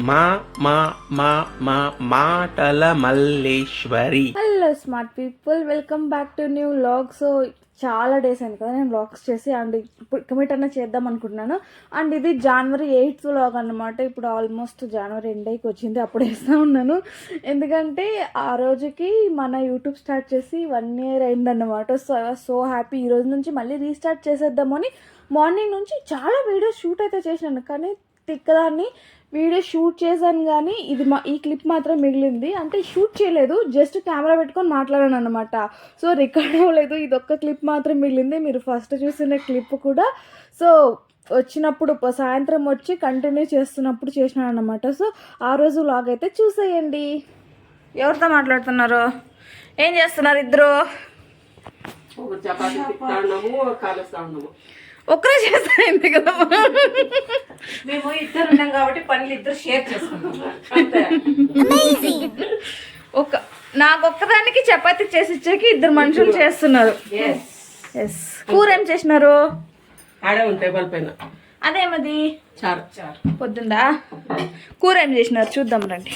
మా మా మా మా మాటల Malleswari. Hello smart people welcome back to new log so చాలా డేస్ అయింది కదా నేను వ్లాగ్స్ చేసి అండ్ ఇప్పుడు కమిట్ అన్న చేద్దాం అనుకుంటున్నాను. అండ్ ఇది జనవరి ఎయిత్ వ్లాగ్ అనమాట ఇప్పుడు ఆల్మోస్ట్ జనవరి ఎండ్ అయికి వచ్చింది. అప్పుడు వేస్తూ ఉన్నాను. ఎందుకంటే ఆ రోజుకి మన యూట్యూబ్ స్టార్ట్ చేసి వన్ ఇయర్ అయిందన్నమాట. సో సో హ్యాపీ ఈ రోజు నుంచి మళ్ళీ రీస్టార్ట్ చేసేద్దామని మార్నింగ్ నుంచి చాలా వీడియోస్ షూట్ అయితే చేసినాను. కానీ తిక్కదాన్ని వీడియో షూట్ చేశాను కానీ ఇది మా ఈ క్లిప్ మాత్రం మిగిలింది. అంటే షూట్ చేయలేదు జస్ట్ కెమెరా పెట్టుకొని మాట్లాడాను అనమాట సో రికార్డ్ అవ్వలేదు ఇది ఒక్క క్లిప్ మాత్రం మిగిలింది. మీరు ఫస్ట్ చూసిన క్లిప్ కూడా. సో వచ్చినప్పుడు సాయంత్రం వచ్చి కంటిన్యూ చేస్తున్నప్పుడు చేసినాను అనమాట సో ఆ రోజు లాగ్ అయితే చూసేయండి. ఎవరితో మాట్లాడుతున్నారు? ఏం చేస్తున్నారు ఇద్దరు? చపాతీ ఒక్కరే చేస్తాయింది కదా? మేము ఇద్దరు ఉన్నాం కాబట్టి పనులు ఇద్దరు షేర్ చేసుకుంటాం. ఒక నాకు ఒక్కదానికి చపాతీ చేసి ఇచ్చాకి ఇద్దరు మనుషులు చేస్తున్నారు. ఎస్ కూర ఏం చేసినారు? ఆడే ఉంటాయి వాళ్ళ పైన. అదేమది? చారు. పొద్దుందా? కూర ఏం చేసినారు? చూద్దాం రండి.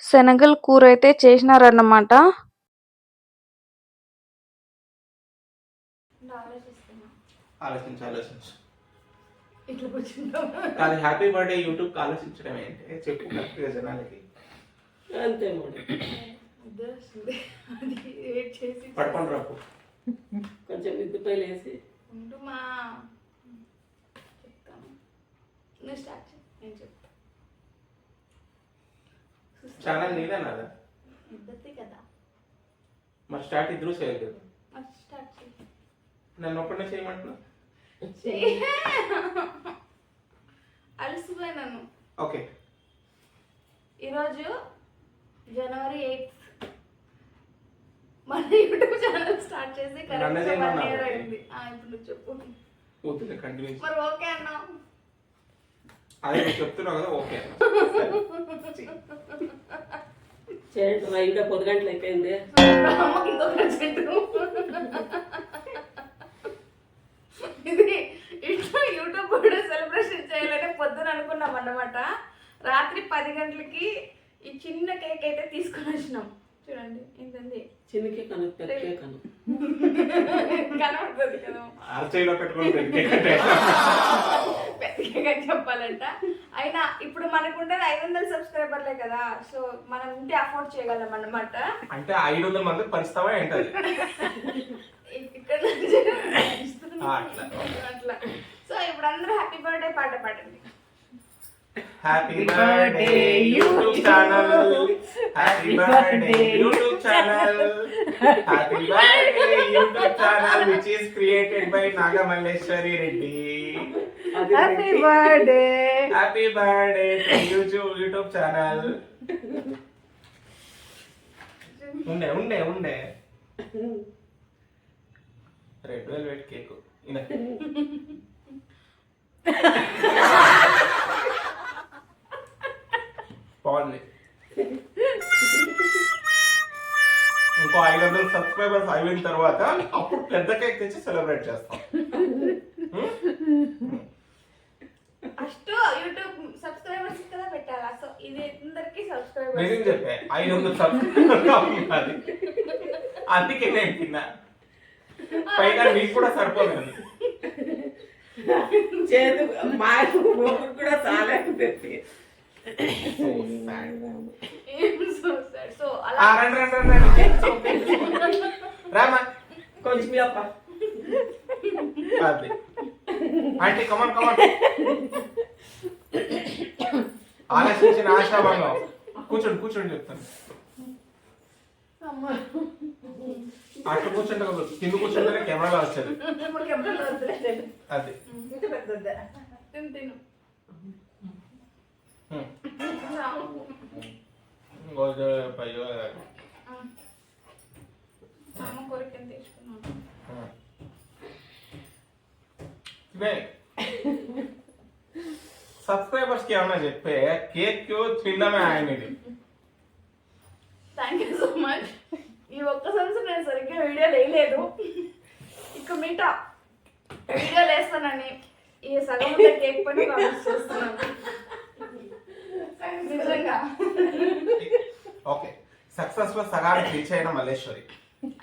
శనగల కూర అయితే చేసినారన్నమాట. ఆలోచించు. ఆలోచించు అది హ్యాపీ బర్త్డే యూట్యూబ్ ఆలోచించడం ఏంటి? చెప్పు కరెక్ట్గా జనాలకి. అంతే మరి. పడుకొని రాపు కొంచెం మిద్దిపైలు వేసి ఛానల్ నీదేనా అదా? మరి స్టార్ట్ ఇద్దరు చేయాలి కదా నన్ను ఒక్కడే చేయమంటున్నా అలసిపోయినాను. ఓకే. ఈరోజు జనవరి ఎయిత్. మన యూట్యూబ్ ఛానల్ స్టార్ట్ చేసి కరెక్ట్ వన్ చేయమన్నావు. ఇయర్ అయింది. ఆ, ఇప్పుడు నువ్వు చెప్పు. కంటిన్యూ మరి ఓకే అన్నా. అదే చెప్తున్నావు కదా ఓకే చేయండి మా ఇంట్లో పొద్దు గంటలు అయిపోయింది అమ్మకి ఇంకొక చెట్టు ఇది ఇట్లా యూట్యూబ్ కూడా సెలబ్రేషన్ చేయాలని పొద్దున అనుకున్నాం అన్నమాట. రాత్రి పది గంటలకి ఈ చిన్న కేక్ అయితే తీసుకొని వచ్చినాం. చూడండి ఏంటండి? కనబడుతుంది కదా. పెద్ద కేక్ అని చెప్పాలంట. అయినా ఇప్పుడు మనకు ఉండేది ఐదు వందల సబ్స్క్రైబర్లే కదా సో మనం ఇంటి అఫోర్డ్ చేయగలం అన్నమాట. అంటే ఐదు వందల మంది పంచుతావా ఏంటది ఇక్కడ. అట్లా. సో ఇప్పుడు అందరూ హ్యాపీ బర్త్డే పాట పాడండి. Happy birthday YouTube channel happy birthday YouTube channel happy birthday YouTube channel which is created by Nagamalleswari Reddy happy birthday happy birthday YouTube YouTube channel ఉండే ఉండే ఉండే. రెడ్ వెల్వెట్ కేక్ ఇలా బాగుంది ఇంకో ఐదు వందల సబ్స్క్రైబర్స్ అయిన తర్వాత అప్పుడు పెద్ద కేక్ తెచ్చి సెలబ్రేట్ చేస్తాం. ఫస్ట్ యూట్యూబ్ సబ్స్క్రైబర్స్ కదా పెట్టాలా? సో ఇది అందరికి నిజం సబ్స్క్రైబర్స్ చెప్పే ఐదు వందల సబ్స్క్రైబర్స్ అది అందుకే నేను తిన్నా. పైగా నీకు కూడా సరిపోదు అది. చేదు మా కూడా చాలా పెట్టి. సో సార్ సో ఆ, అలా రండి రండి రండి రండి. రామా కొంచెం అప్ప. అది ఆంటీ కమన్ కమన్ ఆలోచించిన ఆశాభంగం కూర్చోండి కూర్చోండి చెప్తాను. అట్లా కూర్చుంటే కదా, కింద కూర్చుంటేనే కెమెరాలో వద్దులే. అది. ఇంత పెద్దదా తిను తిను. సబ్స్క్రైబర్స్కి ఏమన్నా చెప్పే? కేక్ తినడమే ఆయన ఇది థ్యాంక్ యూ సో మచ్ ఈ ఒక్క సంవత్సరం నేను సరిగ్గా వీడియో వేయలేదు. ఇక మీట వీడియో వేస్తానని ఈ సగం కేక్ పని ప్రామిస్ ఓకే. సక్సెస్లో సగానికి రీచ్ అయిన మల్లేశ్వరి.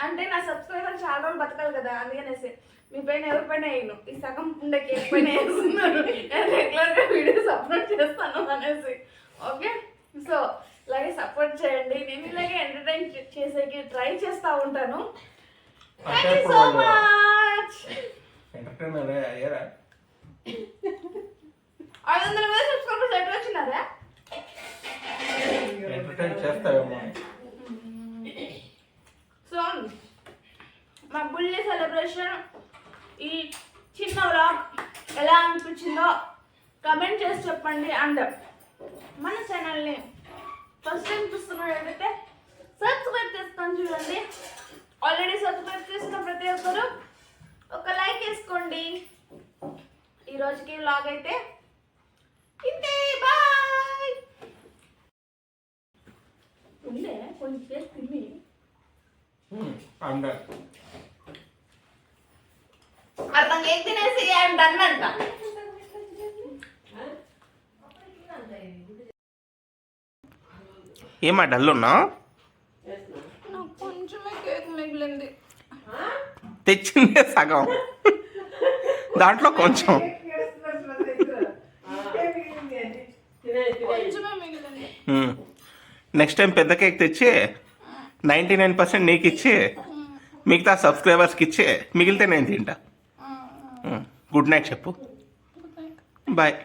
అంటే నా సబ్స్క్రైబర్ చాలా రోజులు బతకాలి కదా అందుకనేసి మీ పైన ఎవరి పైన వేయను ఈ సగం ఉండే కేక్ పైన వేస్తున్నారు నేను రెగ్యులర్గా వీడియోస్ అప్లోడ్ చేస్తాను అనేసి. ఓకే? సో ఇలాగే సపోర్ట్ చేయండి. నేను ఇలాగే ఎంటర్టైన్ చేసేకి ట్రై చేస్తా ఉంటాను. Thank you so much entertainer అయ్యారా? ఐదు వందల ఎలా అనిపించిందో కమెంట్ చేసి చెప్పండి అండ్ మన ఛానల్ని ఫస్ట్ టైం చూస్తున్నట్టయితే సబ్స్క్రైబ్ చేసుకొని చూడండి. ఆల్రెడీ సబ్స్క్రైబ్ చేసిన ప్రతి ఒక్కరు ఒక లైక్ వేసుకోండి. ఈ రోజుకి వ్లాగ్ అయితే ఇంతే బాయ్ ఉండే కొంచెం చేసి తిని. కేక్ తినేసి ఐఎమ్ డన్ అంట. ఏమా డల్ ఉన్నా? చేస్తున్నా. నాకు కొంచెమే కేక్ మిగిలింది. తెచ్చిందే సగం. దాంట్లో కొంచెం. నెక్స్ట్ టైం పెద్ద కేక్ తెచ్చి నైంటీ నైన్ పర్సెంట్ నీకు ఇచ్చి మిగతా సబ్స్క్రైబర్స్కి ఇచ్చి మిగిలితే నేను తింటా. గుడ్ నైట్ చెప్పు. బాయ్.